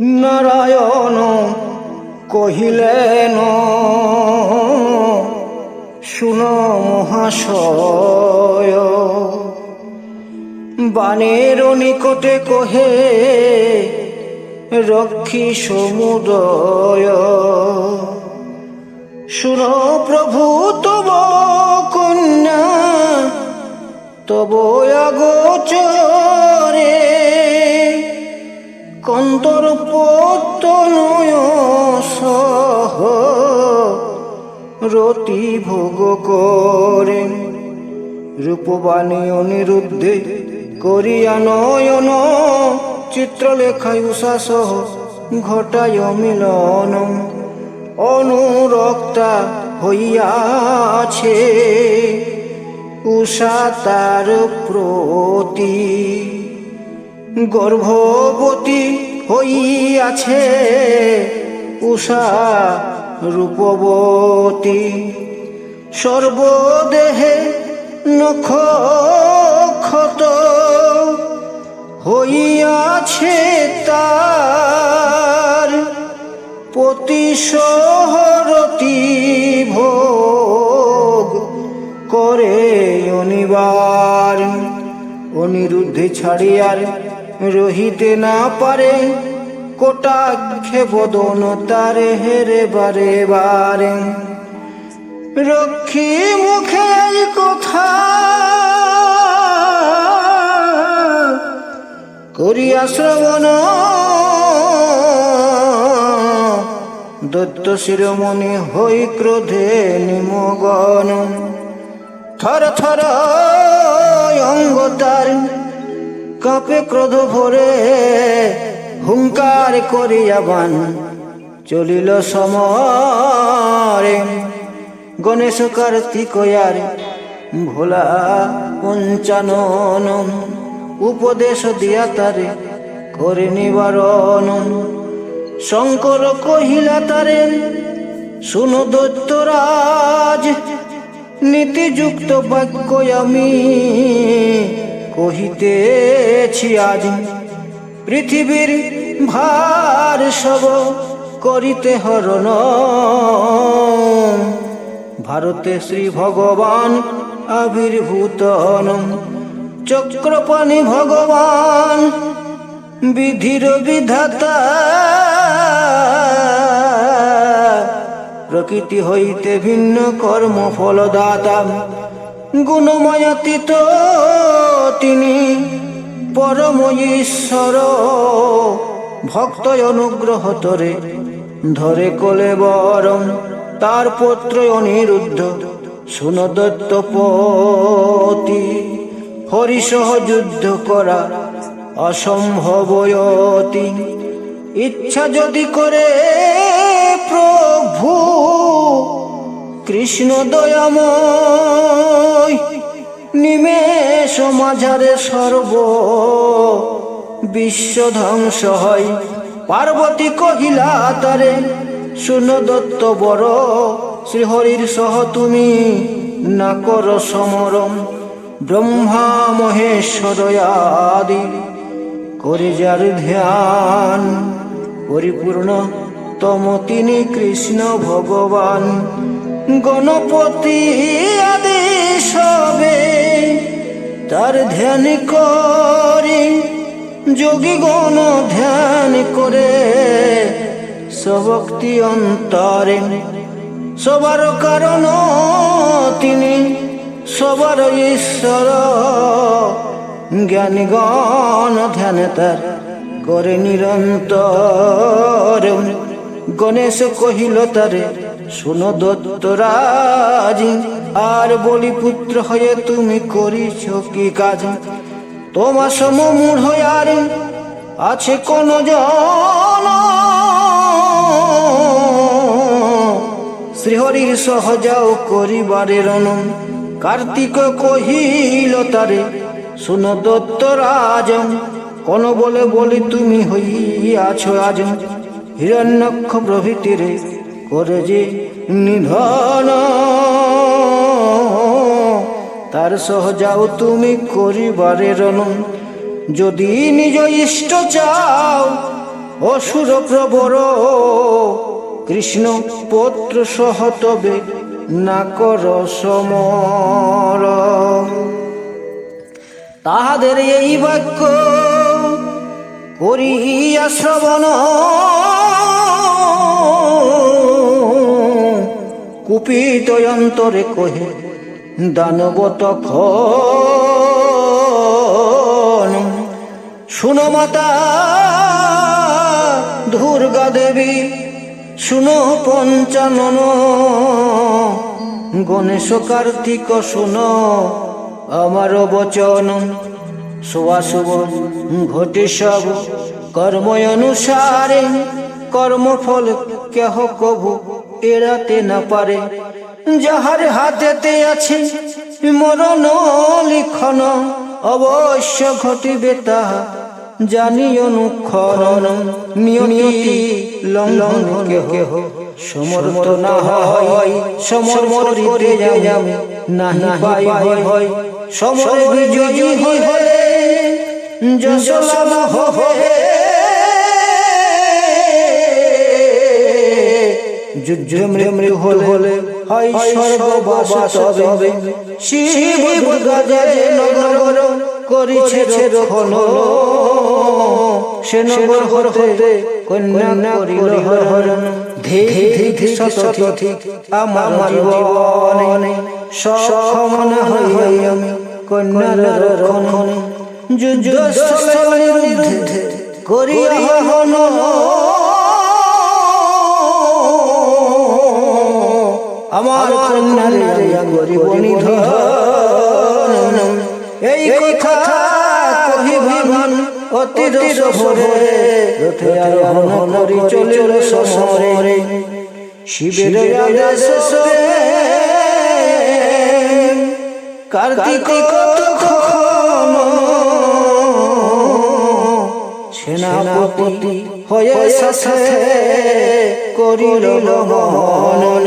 নারায়ণ কহিলেন, শুন মহাশয়, বাণের নিকটে কহে, রক্ষী সমুদয়। শুন প্রভু, তব কন্যা তব আগোচরে কন্তর সহ রতি ভোগ করে। রূপবাণী অনিরুদ্ধে করিয়া নয়ন, চিত্রলেখায় উষাসহ ঘটায় মিলন। অনুরক্তা হইয়াছে উষা তার প্রতি। গর্ভবতী হইয়াছে উষা রূপবতী। সর্বদেহে নখ ক্ষত হইয়াছে তার পতি শহরতি ভোগ করে অনিবার। অনিরুদ্ধে ছাড়িয়ার রহিতে না পারে কোটাক্ষে বদন তারে হেরে বারে বারে। রক্ষী মুখে কথা করিয়া শ্রবণ। দত্ত শিরোমণি হই ক্রোধে নিমগন। থর থর অঙ্গ তার কাপে ক্রোধ ভরে? হুঙ্কার করিয়া বান চলিল সমরে। গণেশ কার্তিকয়ার ভোলা পঞ্চানন, উপদেশ দিয়া তারে করে নিবারণ। শঙ্কর কহিলা তারে, শুনো দৈত্যরাজ, নীতিযুক্ত বাক্য আমি কহিতেছি আজ। পৃথিবীর ভার সব করিতে হরণ। ভারতে শ্রী ভগবান আবির্ভূতন চক্রপাণি ভগবান, বিধির বিধাতা। প্রকৃতি হইতে ভিন্ন কর্ম ফলদাতা। গুণময়াতীত তিনি পরম ঈশ্বর ভক্ত অনুগ্রহ তরে। ধরে কোলে বরম তার পুত্র অনিরুদ্ধ। সুনদত্তপতি হরিসহ যুদ্ধ করা অসম্ভবয়তি ইচ্ছা যদি করে প্রভু, কৃষ্ণ দয়াময় নিমেষ মাঝারে সর্ব বিশ্ব ধ্বংস হয়। পার্বতী কহিলা, তারে শুন দত্ত বড়, শ্রীহরির সহ তুমি না কর সমরম। ব্রহ্মা মহেশ্বর আদি করে যার ধ্যান, পরিপূর্ণ তম তিনি কৃষ্ণ ভগবান। গণপতি আদি সবে তার ধ্যান করে যোগী গণ ধ্যান করে, সবক্তি অন্তরে। সবার কারণ তিনি, সবার ঈশ্বর। জ্ঞানীগণ ধ্যান তার করে নিরন্তর। গণেশ কহিল তারে শুনো দত্তরাজ আর বলি পুত্র হয়ে তুমি করিছ কি কাজ? তোমার সমমূঢ় আর আছে কোন জন? শ্রীহরির সহজাও করিবারে রণ। কার্তিক কহিল তারে, শুন দত্তরাজ কোন বলে বলি তুমি হইয়াছ আজ? হিরণ্যক্ষ প্রভৃতিরে করে যে নিধন। তার সহজাও তুমি করিবারে রণ যদি নিজ ইষ্ট চাও, অসুর প্রবর। কৃষ্ণ পত্র সহ তবে না কর সমর। তাহাদের এই বাক্য করিয়া শ্রবণ। কুপিত অন্তরে কহে, দানব তখন। শুনো মাতা, দুর্গা দেবী, শুনো পঞ্চানন। গণেশ কার্তিক, শুনো আমার বচন। শুভ ঘটে সব। কর্ম অনুসারে, কর্মফল কেহ কভু? এড়াতে না পারে। যাহার হাতেতে আছে মরণ লিখন, অবশ্য ঘটিবে তাহা জানি অনুক্ষণ নিয়তি লঙ্ঘন কেহ, সমর্থ না হয় যাবে নাহি পাই সমর বিজয়ী যশ লাভ যুদ্ধ মৃত্যু হলে হয় সর্ববাস তবে শিব যে নগর করিছে রক্ষণ সে কন্যা করিল হরণ ধে ধে ধে শতথি আমার জীবনে। সক্ষমন হই আমি কন্যার রক্ষণ যুদ্ধ করিয়া আমার কন্যারে গরিব নিধন। এই কথা কহি ভাবন অতি ভরে রথে আরোহণ করি চলিল সমরে শিবের আদেশে কার্তিক কতক্ষণ সেনাপতি হয়ে শাসে করিল মনন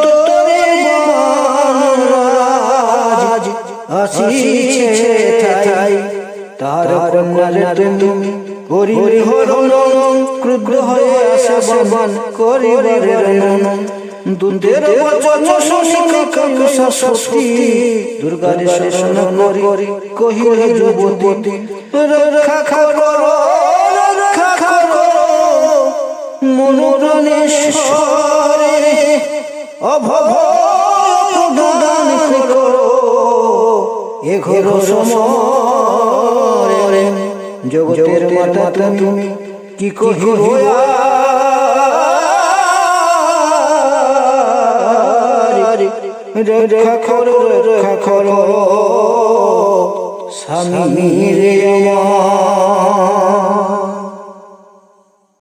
আসিছে ঠাই তার কন্যারে তুমি করিবে হরণ ক্রুদ্ধ হয়ে আসে বন করিবে রণ দুধের বচন শুনি কয়ুষ শক্তি দুর্গা শরণ করি কহিলে যুবতী রক্ষা করো রক্ষা করো। মনোরণেশ্বরে এ ঘোর সমরে জগতের মাতা তুমি, কি কহিয়া রক্ষা করো রক্ষা করো, স্বামী রে আমার।